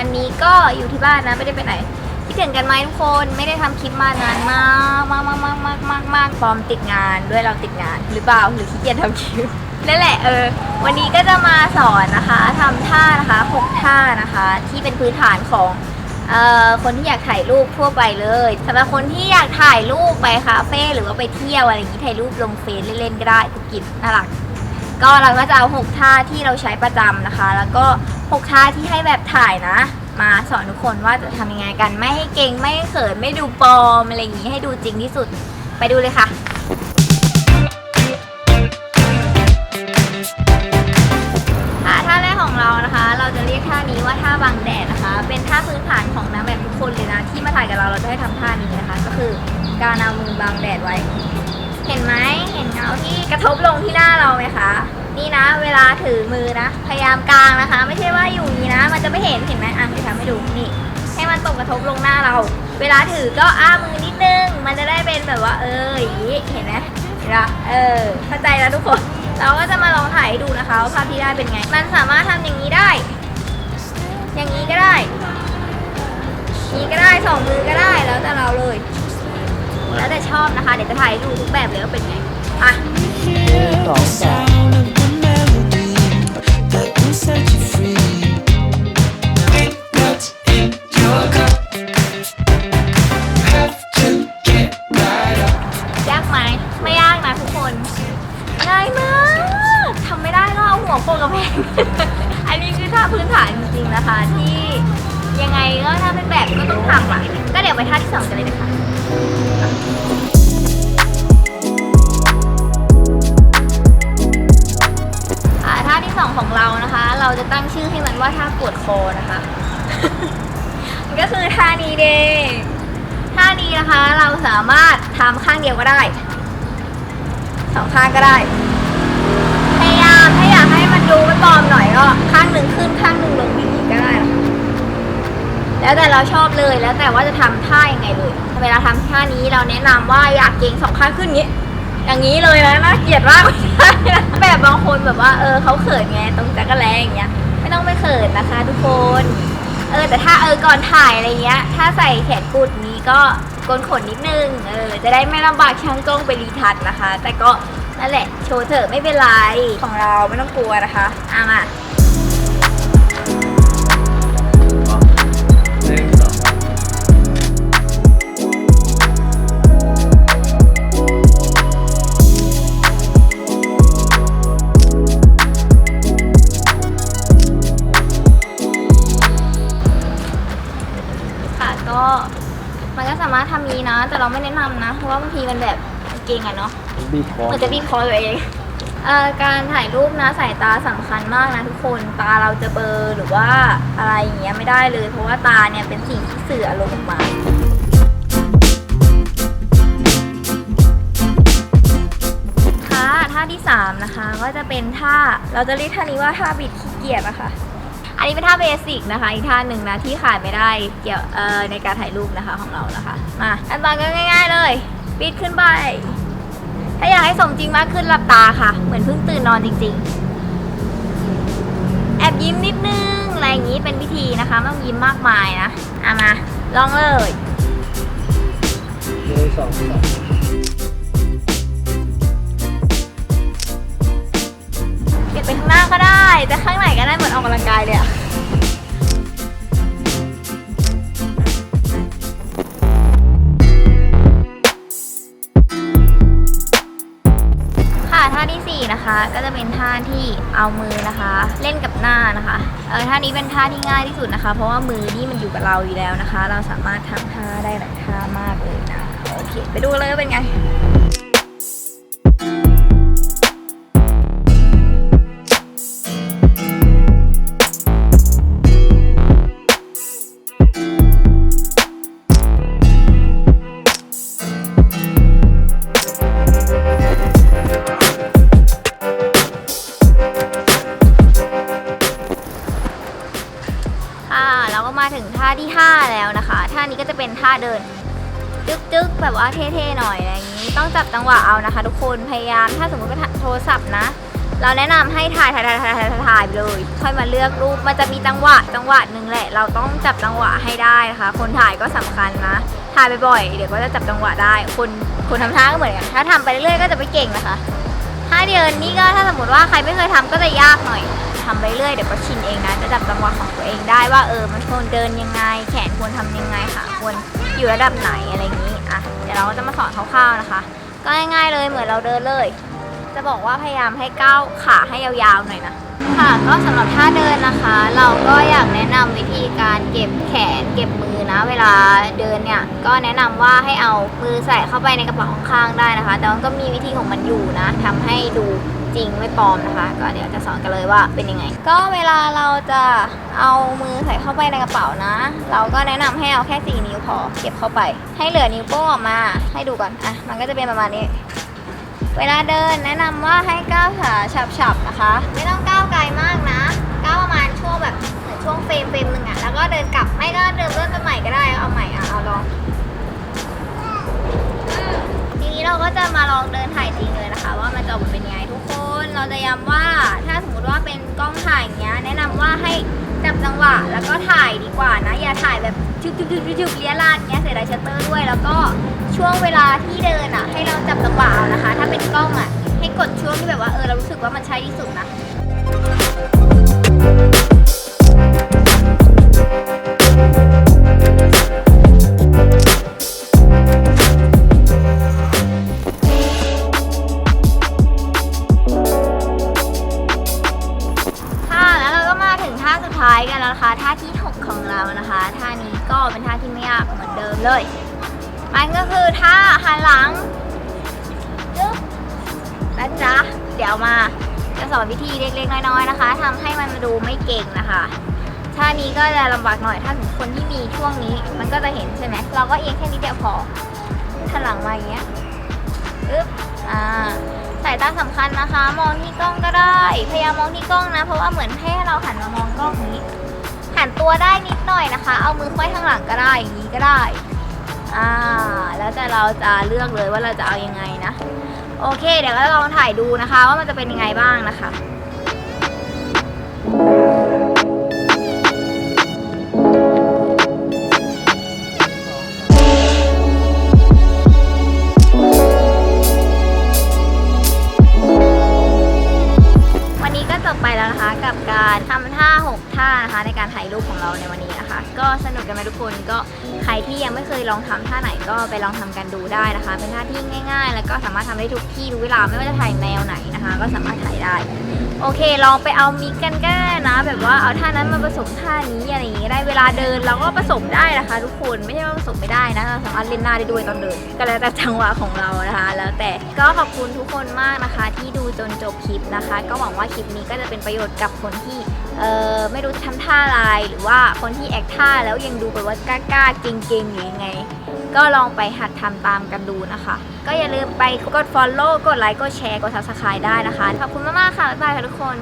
วันนี้ก็อยู่ที่บ้านนะไม่ได้ไปไหนคิดถึงกันไหมทุกคนไม่ได้ทำคลิปมานานมากมากมากมากมากมากมากฟอร์มติดงานด้วยเราติดงานหรือเปล่าหรือขี้เกียจทำคลิปนั่นแหละเออ วันนี้ก็จะมาสอนนะคะทำท่านะคะหกท่านะคะ ที่เป็นพื้นฐานของเอ่อคนที่อยากถ่ายรูปทั่วไปเลยสำหรับคนที่อยากถ่ายรูปไปคาเฟ่หรือว่าไปเที่ยวอะไรอย่างนี้ถ่ายรูปลงเฟซเล่นๆก็ได้กุกกิบน่ารัก ก็เราก็จะเอา 6 ท่าที่เราใช้ประจำนะคะ แล้วก็ 6 ท่าที่ให้แบบถ่ายนะ มาสอนทุกคนว่าจะทำยังไงกันไม่ให้เก่งไม่ให้เขินไม่ดูปลอมอะไรอย่างนี้ให้ดูจริงที่สุดไปดูเลยค่ะค่ะท่าแรกของเรานะคะ เราจะเรียกท่านี้ว่าท่าบังแดดนะคะ เป็นท่าพื้นฐานของนางแบบทุกคนเลยนะ ที่มาถ่ายกับเราเราจะให้ทำท่านี้นะคะ ก็คือการเอามือบังแดดไว้ เห็นไหมเห็นเงาที่ กระทบลงที่หน้าเราไหมคะ นี่นะ เวลาถือมือนะ พยายามกลางนะคะ ไม่ใช่ว่าอยู่นี้นะ มันจะไม่เห็นเห็นไหมอะจะทำให้ดูนี่ ให้มันตกกระทบลงหน้าเรา เวลาถือก็อ้ามือนิดนึง มันจะได้เป็นแบบว่า เอออย่างนี้เห็นไหมเห็นปะเออเข้าใจแล้วทุกคน เราก็จะมาลองถ่ายดูนะคะว่าภาพที่ได้เป็นไง มันสามารถทำอย่างนี้ได้ อย่างนี้ก็ได้นี้ก็ได้สองมือก็ได้แล้วแต่เราเลย แล้วแต่ชอบนะคะ เดี๋ยวจะถ่ายดูทุกแบบเลยว่าเป็นไง อะสองสามยากไหม ไม่ยากนะทุกคน ง่ายมากทำไม่ได้ก็เอาหัวโปกกระแพงอันนี้คือท่าพื้นฐานจริงๆนะคะ ที่ยังไงก็ถ้าเป็นแบบก็ต้องทำอะ ก็เดี๋ยวไปท่าที่สองกันเลยนะคะ ท่าที่สองของเรานะคะ เราจะตั้งชื่อให้มันว่าท่าปวดคอนะคะ มันก็คือท่านี้เดท่านี้นะคะ เราสามารถทำข้างเดียวก็ได้สองข้างก็ได้ พยายามถ้าอยากให้มันดูไม่ปลอมหน่อยก็ข้างหนึ่งขึ้นข้างหนึ่งลงอย่างนี้ก็ได้นะะแล้วแต่เราชอบเลยแล้วแต่ว่าจะทำท่ายังไงเลย เวลาทำท่านี้เราแนะนำว่าอยากเกรงสองข้างขึ้นอย่างนี้ อย่างนี้เลยนะน่าเกลียดมากไม่ใช่แบบบางคนแบบว่า เออเขาเขินไงตรงจักรแลอย่างเงี้ย ไม่ต้องไปเขินนะคะ ทุกคน เออแต่ถ้าเออก่อนถ่ายอะไรเงี้ย ถ้าใส่แขนกุดนี้ก็โกนขนนิดนึง เออจะได้ไม่ลำบากช่างกล้องไปรีทัชนะคะ แต่ก็นั่นแหละโชว์เถอะไม่เป็นไรของเราไม่ต้องกลัวนะคะอะมา เราไม่แนะนำนะ เพราะว่าบางทีมันแบบเก่งอะเนาะบีบคอเหมือนจะบีบคอตัวเองเอ่อการถ่ายรูปนะสายตาสำคัญมากนะทุกคนตาเราจะเบลอหรือว่าอะไรอย่างเงี้ยไม่ได้เลย เพราะว่าตาเนี่ยเป็นสิ่งที่สื่ออารมณ์ออกมา ค่ะท่าที่ 3 นะคะ ก็จะเป็นท่าเราจะเรียกท่านี้ว่าท่าบิดขี้เกียจนะคะ อันนี้เป็นท่าเบสิกนะคะ อีกท่าหนึ่งนะที่ขาดไม่ได้เกี่ยวเอ่อในการถ่ายรูปนะคะของเรานะคะมาขั้นตอนก็ง่าย ๆเลยบิดขึ้นไป ถ้าอยากให้สมจริงมากขึ้นหลับตาค่ะ เหมือนเพิ่งตื่นนอนจริง ๆ แอบยิ้มนิดนึงอะไรอย่างนี้เป็นวิธีนะคะไม่ต้องยิ้มมากมายนะเอามาลองเลยหนึ่งสองสาม ไปข้างหน้าก็ได้ แต่ข้างไหนก็ได้เหมือนออกกำลังกายเลยอะค่ะท่าที่สี่นะคะ ก็จะเป็นท่าที่เอามือนะคะ เล่นกับหน้านะคะเออท่านี้เป็นท่าที่ง่ายที่สุดนะคะ เพราะว่ามือนี่มันอยู่กับเราอยู่แล้วนะคะ เราสามารถทำท่าได้หลายท่ามากเลยนะโอเค ไปดูเลยว่าเป็นไง เราก็มาถึงท่าที่ 5 แล้วนะคะ ท่านี้ก็จะเป็นท่าเดิน จึ๊กๆแบบว่าเท่ๆหน่อยอะไรอย่างนี้ ต้องจับจังหวะเอานะคะ ทุกคน พยายาม ถ้าสมมติว่าโทรศัพท์นะ เราแนะนำให้ถ่ายถ่ายถ่ายถ่ายถ่ายถ่ายไปเลย ค่อยมาเลือกรูป มันจะมีจังหวะ จังหวะหนึ่งแหละ เราต้องจับจังหวะให้ได้นะคะ คนถ่ายก็สำคัญนะ ถ่ายบ่อยๆ เดี๋ยวก็จะจับจังหวะได้ คนคนทำท่าก็เหมือนกัน ถ้าทำไปเรื่อยๆ ก็จะไม่เก่งนะคะถ้าเดินนี่ก็ถ้าสมมติว่าใครไม่เคยทำก็จะยากหน่อย ทำไปเรื่อยเดี๋ยวก็ชินเองนะจะจับจังหวะของตัวเองได้ว่าเออมันควรเดินยังไง แขนควรทำยังไงค่ะควรอยู่ระดับไหนอะไรอย่างนี้อะเดี๋ยวเราก็จะมาสอนคร่าวๆนะคะ ก็ง่ายๆเลยเหมือนเราเดินเลย จะบอกว่าพยายามให้ก้าวขาให้ยาวๆหน่อยนะค่ะก็สำหรับท่าเดินนะคะ เราก็อยากแนะนำวิธีการเก็บแขนเก็บมือนะ เวลาเดินเนี่ยก็แนะนำว่าให้เอามือใส่เข้าไปในกระเป๋าข้างๆได้นะคะ แต่มันก็มีวิธีของมันอยู่นะทำให้ดู จริงไม่ปลอมนะคะ ก็เดี๋ยวจะสอนกันเลยว่าเป็นยังไง ก็เวลาเราจะเอามือใส่เข้าไปในกระเป๋านะ เราก็แนะนำให้เอาแค่สี่นิ้วพอเก็บเข้าไป ให้เหลือนิ้วโป้งออกมาให้ดูก่อนอะมันก็จะเป็นประมาณนี้เวลาเดินแนะนำว่าให้ก้าวขาฉับๆนะคะ ไม่ต้องก้าวไกลมากนะก้าวประมาณช่วงแบบเหมือนช่วงเฟรมเฟรมหนึ่งอะแล้วก็เดินกลับไม่ก็เดินเริ่มต้นใหม่ก็ได้เอาใหม่อะเอาลองทีนี้เราก็จะมาลองเดินถ่ายจริงเลยนะคะ ว่ามันจะออกมาเป็นยังไง เราจะย้ำว่าถ้าสมมติว่าเป็นกล้องถ่ายอย่างเงี้ย แนะนำว่าให้จับจังหวะแล้วก็ถ่ายดีกว่านะ อย่าถ่ายแบบชึบชึบชึบชึบเลี้ยลาดเงี้ยเสียดายชัตเตอร์ด้วย แล้วก็ช่วงเวลาที่เดินอะ ให้เราจับจังหวะเอานะคะ ถ้าเป็นกล้องอะให้กดช่วงที่แบบว่าเออเรารู้สึกว่ามันใช่ที่สุดนะค่ะ 6ของเรานะคะท่านี้ก็เป็นท่าที่ไม่ยากเหมือนเดิมเลย มันก็คือท่าหันหลังจึ๊บนะจ๊ะเดี๋ยวมาจะสอนวิธีเล็กๆน้อยๆนะคะทำให้มันดูไม่เก่งนะคะท่านี้ก็จะลำบากหน่อยถ้าถึงคนที่มีช่วงนี้ มันก็จะเห็นใช่ไหมเราก็เอียงแค่นี้เดียวพอหันหลังมาอย่างเงี้ยปึ๊บอ่าสายตาสำคัญนะคะ มองที่กล้องก็ได้ พยายามมองที่กล้องนะ เพราะว่าเหมือนให้เราหันมามองกล้องนี้ หันตัวได้นิดหน่อยนะคะ เอามือค่อยข้างหลังก็ได้อย่างนี้ก็ได้อ่าแล้วแต่เราจะเลือกเลยว่าเราจะเอายังไงนะ โอเค เดี๋ยวก็ลองถ่ายดูนะคะ ว่ามันจะเป็นยังไงบ้างนะคะ ถ่ายรูปของเราในวันนี้นะคะ ก็สนุกกันไหมทุกคนก็ใครที่ยังไม่เคยลองทำท่าไหนก็ไปลองทำกันดูได้นะคะ เป็นท่าที่ง่าย ๆ แล้วก็สามารถทำได้ทุกที่ทุกเวลาไม่ว่าจะถ่ายแนวไหนนะคะ ก็สามารถถ่ายได้ โอเค ลองไปเอามิกกันก็ได้นะ แบบว่าเอาท่านั้นมาผสมท่านี้อะไรอย่างงี้ได้เวลาเดินเราก็ผสมได้นะคะ ทุกคนไม่ใช่ว่าผสมไม่ได้นะเราสามารถเล่นหน้าได้ด้วยตอนเดินก็แล้วแต่จังหวะของเรานะคะ แล้วแต่ก็ขอบคุณทุกคนมากนะคะ ที่ดูจนจบคลิปนะคะ ก็หวังว่าคลิปนี้ก็จะเป็นประโยชน์กับคนที่เออไม่รู้จะทำท่าอะไรหรือว่าคนที่แอคท่าแล้วยังดูแบบว่ากล้าๆเก่งๆหรือยังไง ก็ลองไปหัดทำตามกันดูนะคะ ก็อย่าลืมไปกด follow กดไลค์กดแชร์กด subscribe ได้นะคะ ขอบคุณมากๆค่ะ บ๊ายบายค่ะทุกคน